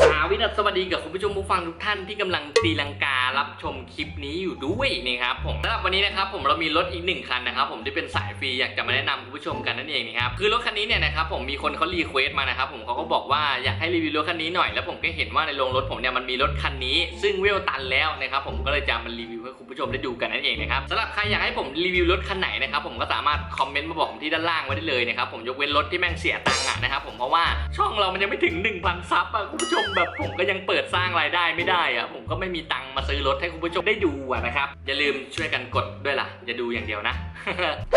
สาวินัสสวัสดีกับคุณผู้ชมผู้ฟังทุกท่านที่กำลังตีลังการับชมคลิปนี้อยู่ด้วยนะครับผมสำหรับวันนี้นะครับผมเรามีรถอีกหนึ่งคันนะครับผมที่เป็นสายฟรีอยากจะมาแนะนำคุณผู้ชมกันนั่นเองนะครับคือรถคันนี้เนี่ยนะครับผมมีคนเขารีเควสต์มานะครับผมเขาก็บอกว่าอยากให้รีวิวรถคันนี้หน่อยแล้วผมก็เห็นว่าในโรงรถผมเนี่ยมันมีรถคันนี้ ซึ่งเวลตันแล้วนะครับผมก็เลยจะมารีวิวให้คุณผู้ชมได้ดูกันนั่นเองนะครับสำหรับใครอยากให้ผมรีวิวรถคันไหนนะครับผมก็สามารถคอมเมนต์มาบอกที่ด้านล่างไว้ได้เลยนะครับผมยกเว้นรถที่แม่งเสียตังค์อะนะครับผมเพราะว่าช่องเรามันยังไม่ถึง 1,000ซับอะคุณผู้ชมแบบผมก็ยังเปิดสร้างรายได้ไม่ได้อะผมก็ไม่มีตังค์มาซื้อรถให้คุณผู้ชมได้ดูอะนะครับอย่าลืมช่วยกันกดด้วยล่ะอย่าดูอย่างเดียวนะ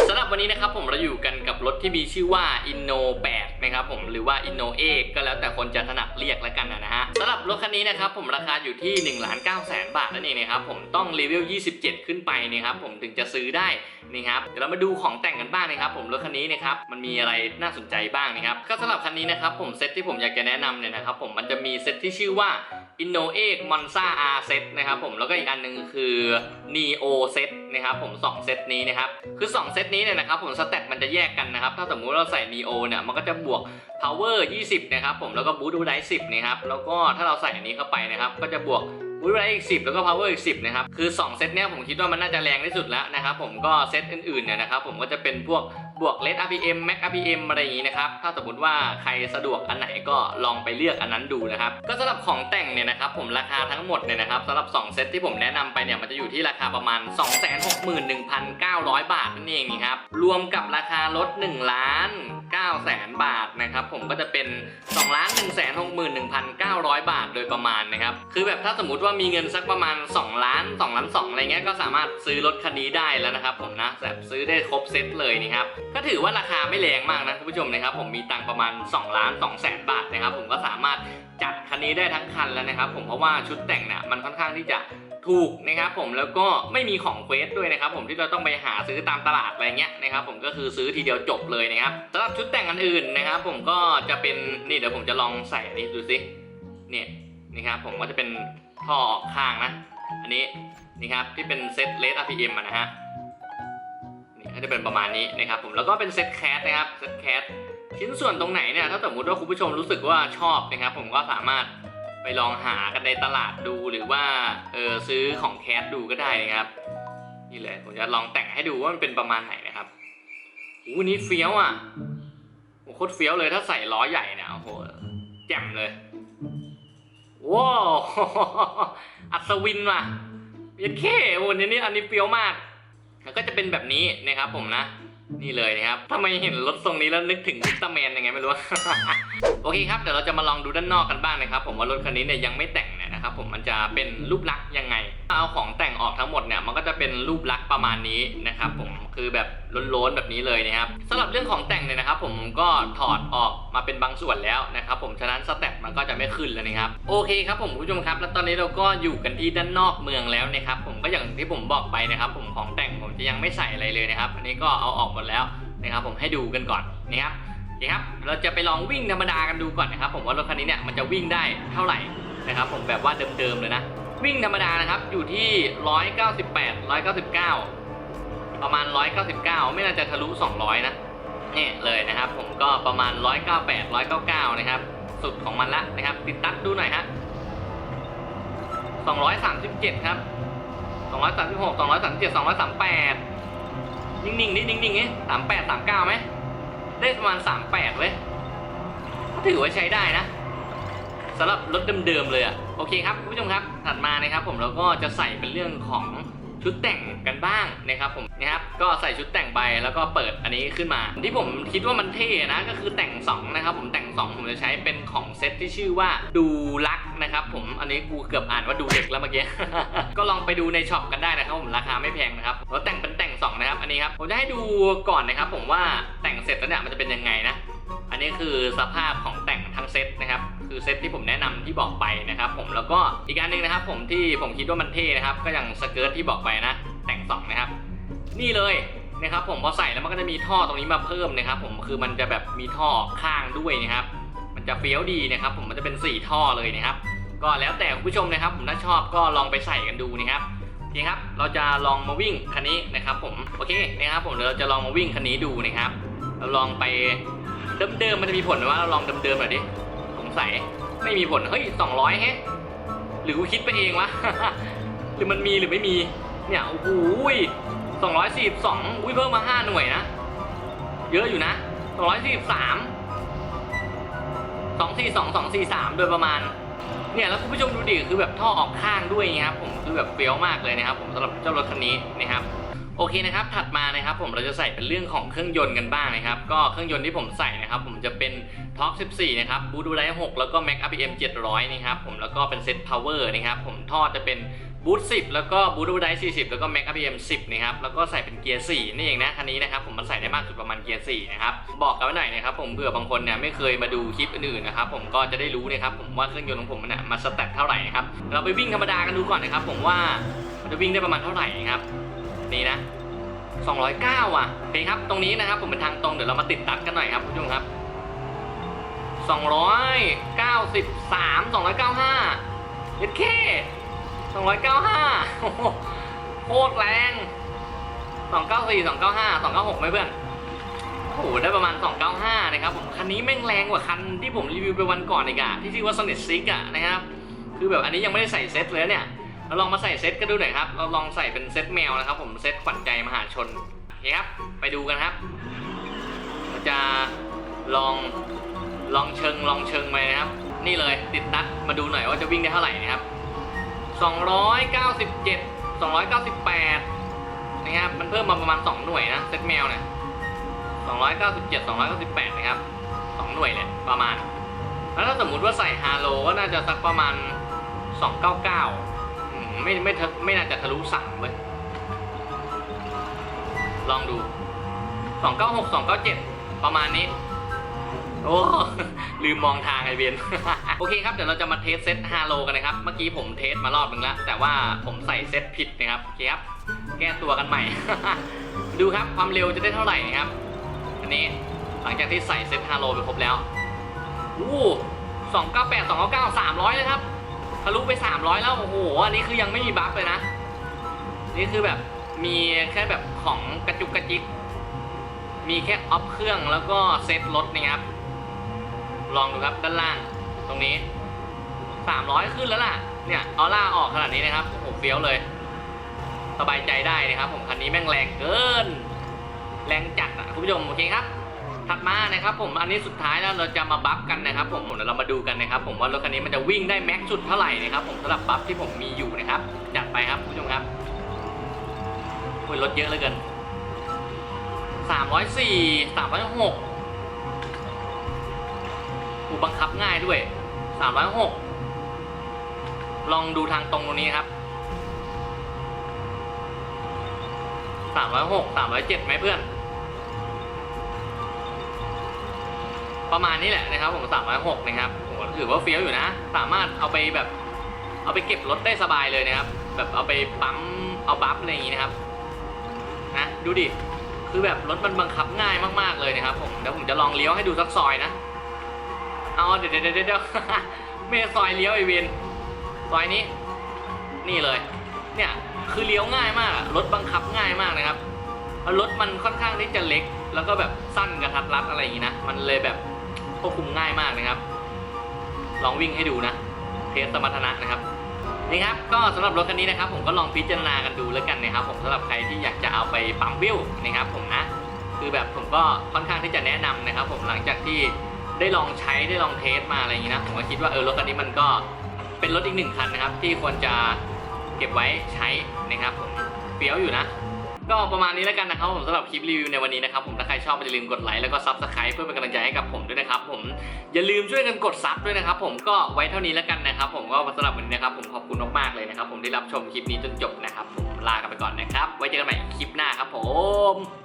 สำหรับวันนี้นะครับผมเราอยู่กันกับรถที่มีชื่อว่า Inno 8 นะครับผมหรือว่า Inno 8ก็แล้วแต่คนจะถนัดเรียกแล้วกันนะฮะสำหรับรถคันนี้นะครับผมราคาอยู่ที่1นึ่งล้านเก้าแสนบาทนั่นเองนะครับผมต้องเลเว27 ขึ้นไปนะครับผมถึงจะซื้อได้นะครับเดี๋ยวเรามาดูของแต่งกันบ้างนะครับผมรถคันนี้นะครับมันมีอะไรน่าสนใจบ้างนะครับก็สำหรับคันนี้นะครับผมเซตที่ผมอยากจะแนะนำเนี่ยนะครับผมมันจะมีเซตที่ชื่อว่า Inno 8 Monza R Set นะครับผมแล้วก็อีกอันหนึงคือ Neo Set นะครับผมสองเซตนี้นะครับคือสองเซตนี้เนี่ยนะครับผมสเตตมันจะแยกกันนะครับถ้าสมมุติเราใส่ Neo เนี่ยมันก็จะบวก power 20 นะครับผมแล้วก็ boost override 10นะครับแล้วก็ถ้าเราใส่อันนี้เข้าไปนะครับก็จะบวก boost override อีก10 แล้วก็ power อีก 10 นะครับ คือ 2 เซตเนี้ยผมคิดว่ามันน่าจะแรงที่สุดแล้วนะครับผมก็เซตอื่นๆเนี่ยนะครับผมก็จะเป็นพวก บวก led RPM max RPM อะไรอย่างนี้นะครับ ถ้าสมมติว่าใครสะดวกอันไหนก็ลองไปเลือกอันนั้นดูนะครับ ก็สำหรับของแต่งเนี่ยนะครับผมราคาทั้งหมดเนี่ยนะครับสำหรับ 2 เซตที่ผมแนะนำไปเนี่ยมันจะอยู่ที่ราคาประมาณ 261,900 บาทนั่นเองนี่ครับ รวมกับราคารถ1ล้าน9แสนบาทนะครับผมก็จะเป็น2ล้าน1 6 1 900 บาทโดยประมาณ คือแบบถ้าสมมติว่ามีเงินสักประมาณ 2 ล้าน2ล้าน2อะไรเงี้ยก็สามารถซื้อรถคันนี้ได้แล้วนะครับผมนะแบบซื้อได้ครบเซตเลยนะครับก็ถือว่าราคาไม่แรงมากนะคุณผู้ชมนะครับผมมีตังประมาณ 2 ล้าน2แสนบาทนะครับผมก็สามารถจัดคันนี้ได้ทั้งคันแล้วนะครับผมเพราะว่าชุดแต่งเนี่ยมันค่อนข้างที่จะถูกนะครับผมแล้วก็ไม่มีของเควสด้วยนะครับผมที่เราต้องไปหาซื้อตามตลาดอะไรเงี้ยนะครับผมก็คือซื้อทีเดียวจบเลยนะครับสำหรับชุดแต่งอันอื่นนะครับผมก็จะเป็นนี่เดี๋ยวผมจะลองใส่อันนี้ดูสิเนี่ย นี่ครับผมก็จะเป็นท่อออกข้างนะ อันนี้นี่ครับที่เป็นเซตเลส RPM อะนะฮะนี่ก็จะเป็นประมาณนี้นะครับผมแล้วก็เป็นเซตแคสนะครับเซตแคสชิ้นส่วนตรงไหนเนี่ยถ้าสมมติว่าคุณผู้ชมรู้สึกว่าชอบนะครับผมก็สามารถไปลองหากันในตลาดดูหรือว่าเออซื้อของแคสดูก็ได้นะครับนี่เลยผมจะลองแต่งให้ดูว่ามันเป็นประมาณไหนนะครับอู้นี่เฟี้ยวอะโอ้โคตรเฟี้ยวเลยถ้าใส่ล้อใหญ่เนี่ยโอ้โหแจ่มเลย ว้าวอัศวินว่ะยันเข้โอ้โหนี่นี่อันนี้เฟี้ยวมาก แล้วก็จะเป็นแบบนี้นะครับผมนะ นี่เลยนะครับทำไมเห็นรถทรงนี้แล้วนึกถึงวิตาแมนยังไงไม่รู้ โอเคครับ เดี๋ยวเราจะมาลองดูด้านนอกกันบ้างนะครับ ผมว่ารถคันนี้เนี่ยยังไม่แต่ง นะครับผมมันจะเป็นรูปลักษณ์ยังไง ถ้าเอาของแต่งออกทั้งหมดเนี่ยมันก็จะเป็นรูปลักษณ์ประมาณนี้นะครับผมคือแบบล้นๆแบบนี้เลยนะครับสำหรับเรื่องของแต่งเนี่ยนะครับ ผมก็ถอดออกมาเป็นบางส่วนแล้วนะครับผมฉะนั้นสเต็ปมันก็จะไม่ขึ้นแล้วนะครับโอเคครับผมผู้ชมครับ แล้วตอนนี้เราก็อยู่กันที่ด้านนอกเมืองแล้วนะครับผมก็อย่างที่ผมบอกไปนะครับ ผมของแต่งผมจะยังไม่ใส่อะไรเลยนะครับ อันนี้ก็เอาออกหมดแล้วนะครับผมให้ดูกันก่อนนะครับโอเคครับ เราจะไปลองวิ่งธรรมดากันดูก่อนนะครับ ผมว่ารถคันนี้เนี่ยมันจะวิ่งได้เท่าไหร่ นะครับผมแบบว่าเดิมๆเลยนะ วิ่งธรรมดานะครับอยู่ที่ 198 199 ประมาณ 199 ไม่น่าจะทะลุ 200 นะเนี่ยเลยนะครับผมก็ประมาณ 198 199 นะครับ สุดของมันละนะครับ ติดตัดดูหน่อยฮะ237 ครับ 236 237 238 นิ่งๆนิดนิ่งๆนี่38 39ไหมได้ประมาณ 38เว้ยก็ถือว่าใช้ได้นะ สำหรับรถเดิมๆเลยอะโอเคครับคุณผู้ชมครับถัดมานะครับผมเราก็จะใส่เป็นเรื่องของชุดแต่งกันบ้างนะครับผมนะครับก็ใส่ชุดแต่งไปแล้วก็เปิดอันนี้ขึ้นมา ที่ผมคิดว่ามันเท่นะก็คือแต่ง2นะครับผมแต่ง 2 ผมจะใช้เป็นของเซตที่ชื่อว่าดูลักนะครับผมอันนี้กูเกือบอ่านว่าดูเด็กแล้วเมื่อกี้ก็ลองไปดูในช็อปกันได้นะครับผมราคาไม่แพงนะครับแล้วแต่งเป็นแต่ง2นะครับอันนี้ครับผมจะให้ดูก่อนนะครับผมว่าแต่งเสร็จแล้วเนี่ยมันจะเป็นยังไงนะอันนี้คือสภาพของแต่ง ทั้งเซตนะครับคือเซตที่ผมแนะนำที่บอกไปนะครับผมแล้วก็อีกอันหนึงนะครับผมที่ผมคิดว่ามันเท่นะครับก็อย่างสเกิร์ตที่บอกไปนะ แต่งสองนะครับนี่เลยนะครับผมพอใส่แล้วมันก็จะมีท่อตรงนี้มาเพิ่มนะครับผมคือมันจะแบบมีท่อข้างด้วยนะครับมันจะเฟี้ยวดีนะครับผมมันจะเป็น 4 ท่อเลยนะครับก็แล้วแต่คุณผู้ชมนะครับ ผมถ้าชอบก็ลองไปใส่กันดูนะครับโอเคครับเราจะลองมาวิ่งคันนี้นะครับผมโอเคนะครับผมเดี๋ยวเราจะลองมาวิ่งคันนี้ดูนะครับเราลองไป เดิมๆมันจะมีผลไหมว่าเราลองเดิมๆหน่อยดิสงสัยไม่มีผลเฮ้ยสองร้อยแฮะหรือกูคิดไปเองวะ หรือมันมีหรือไม่มี เนี่ยโอ้โหสองร้อยสี่สองอุ้ยเพิ่มมาห้าหน่วยนะ เยอะอยู่นะสองร้อยสี่สิบสามสองสี่สองสองสี่สามโดยประมาณ เนี่ยแล้วคุณผู้ชมดูดิคือแบบท่อออกข้างด้วยไงครับผมคือแบบเฟี้ยวมากเลยนะครับผมสำหรับเจ้ารถคันนี้นะครับ โอเคนะครับ ถัดมานะครับผมเราจะใส่เป็นเรื่องของเครื่องยนต์กันบ้างนะครับ ก็เครื่องยนต์ที่ผมใส่นะครับ ผมจะเป็น Torque 14 นะครับบูดูไลท์6แล้วก็ Max RPM 700 นะครับผมแล้วก็เป็นเซต Power นะครับ ผมท่อจะเป็นบูท10 แล้วก็บูดูไลท์40 แล้วก็ Max RPM 10 นะครับ แล้วก็ใส่เป็นเกียร์4นี่เองนะ คันนี้นะครับผมมันใส่ได้มากสุดประมาณเกียร์4นะครับ บอกกันไว้หน่อยนะครับผมเผื่อบางคนเนี่ยไม่เคยมาดูคลิปอื่นๆนะครับผมก็จะได้รู้นะครับผมว่าเครื่องยนต์ของผมมันเนี่ยมาสแตทเท่าไหร่นะครับ เราไปวิ่งธรรมดากันดูก่อนนะครับผมว่ามันจะวิ่งได้ประมาณเท่าไหร่นะครับ นี่นะ 209อะโอเคครับ ตรงนี้นะครับ ผมเป็นทางตรง เดี๋ยวเรามาติดตัดกันหน่อยครับคุณผู้ชมครับ 293 295เอ็ดเค295โอ้โหโคตรแรง 294 295 296ไหมเพื่อนโอ้โหได้ประมาณ 295 นะครับผมคันนี้แม่งแรงกว่าคันที่ผมรีวิวไปวันก่อนอีกอะที่ชื่อว่า Sonnet 6อะนะครับ คือแบบอันนี้ยังไม่ได้ใส่เซ็ตเลยเนี่ย เราลองมาใส่เซตกันดูหน่อยครับ เราลองใส่เป็นเซตแมวนะครับ ผมเซตขวัญใจมหาชนโอเคครับ ไปดูกันครับเราจะลองลองเชิงลองเชิงไปนะครับ นี่เลยติดตัดมาดูหน่อยว่าจะวิ่งได้เท่าไหร่นะครับ 297 298 นะครับ มันเพิ่มมาประมาณ 2 หน่วยนะเซตแมวเนี่ย297 298 นะครับ 2 หน่วยเลยประมาณ แล้วถ้าสมมุติว่าใส่ฮาโลก็น่าจะสักประมาณ 299 ไม่ไม่ไม่น่าจะทะลุสามเว้ย ลองดูสองเก้าหกสองเก้าเจ็ดประมาณนี้ โอ้ลืมมองทางไอเบียนโอเคครับ เดี๋ยวเราจะมาเทสเซตฮาโลกันนะครับ เมื่อกี้ผมเทสมารอบนึงแล้ว แต่ว่าผมใส่เซตผิดนะครับ โอเคครับ แก้ตัวกันใหม่ ดูครับความเร็วจะได้เท่าไหร่นะครับ อันนี้หลังจากที่ใส่เซตฮาโลไปครบแล้ว อู้สองเก้าแปดสองเก้าเก้าสามร้อยเลยครับ ทะลุไป 300 แล้วโอ้โหอันนี้คือยังไม่มีบัฟเลยนะ นี่คือแบบมีแค่แบบของกระจุกกระจิก มีแค่ออฟเครื่องแล้วก็เซตรถนะครับ ลองดูครับด้านล่างตรงนี้ 300 ขึ้นแล้วล่ะ เนี่ยเออร่าออกขนาดนี้นะครับโอ้โหเฟี้ยวเลย สบายใจได้นะครับ ผมคันนี้แม่งแรงเกิน แรงจัดอะคุณผู้ชมโอเคครับ ถัดมานะครับผมอันนี้สุดท้ายแล้วเราจะมาบัฟกันนะครับผมเดี๋ยวเรามาดูกันนะครับผมว่ารถคันนี้มันจะวิ่งได้แม็กซ์สุดเท่าไหร่นะครับผมสำหรับบัฟที่ผมมีอยู่นะครับจัดไปครับคุณผู้ชมครับโอ้ยรถเยอะเหลือเกิน304 306อูบังคับง่ายด้วย 306 ลองดูทางตรงตรงนี้ครับ 306 307ไหมเพื่อน ประมาณนี้แหละนะครับผม306นะครับผมถือว่าเฟี้ยวอยู่นะ สามารถเอาไปแบบเอาไปเก็บรถได้สบายเลยนะครับ แบบเอาไปปั๊มเอาบัฟอะไรอย่างงี้นะครับนะดูดิคือแบบรถมันบังคับง่ายมากๆเลยนะครับผมเดี๋ยวผมจะลองเลี้ยวให้ดูสักซอยนะเอาเดี๋ยวเดี๋ยวเดี๋ยวไม่ซอยเลี้ยวไอเวนซอยนี้ นี่เลย เนี่ยคือเลี้ยวง่ายมากรถบังคับง่ายมากนะครับรถมันค่อนข้างที่จะเล็ก แล้วก็แบบสั้นกระทัดรัดอะไรอย่างนี้นะมันเลยแบบ ควบคุมง่ายมากนะครับ ลองวิ่งให้ดูนะเทสสมรรถนะนะครับนี่ครับก็สำหรับรถคันนี้นะครับ ผมก็ลองพิจารณากันดูแล้วกันนะครับ ผมสำหรับใครที่อยากจะเอาไปปั๊มวิวนะครับ ผมนะคือแบบผมก็ค่อนข้างที่จะแนะนำนะครับ ผมหลังจากที่ได้ลองใช้ได้ลองเทสมาอะไรอย่างนี้นะผมก็คิดว่าเออรถคันนี้มันก็เป็นรถอีกหนึ่งคันนะครับ ที่ควรจะเก็บไว้ใช้นะครับ ผมเฟี้ยวอยู่นะ ก็ประมาณนี้แล้วกันนะครับผมสำหรับคลิปรีวิวในวันนี้นะครับผมถ้าใครชอบอย่าลืมกดไลค์แล้วก็ซับสไครป์เพื่อเป็นกำลังใจให้กับผมด้วยนะครับผมอย่าลืมช่วยกันกดซับด้วยนะครับผมก็ไว้เท่านี้แล้วกันนะครับผมก็สำหรับวันนี้นะครับผมขอบคุณมากๆเลยนะครับผมได้รับชมคลิปนี้จนจบนะครับผมลากันไปก่อนนะครับไว้เจอกันใหม่คลิปหน้าครับผม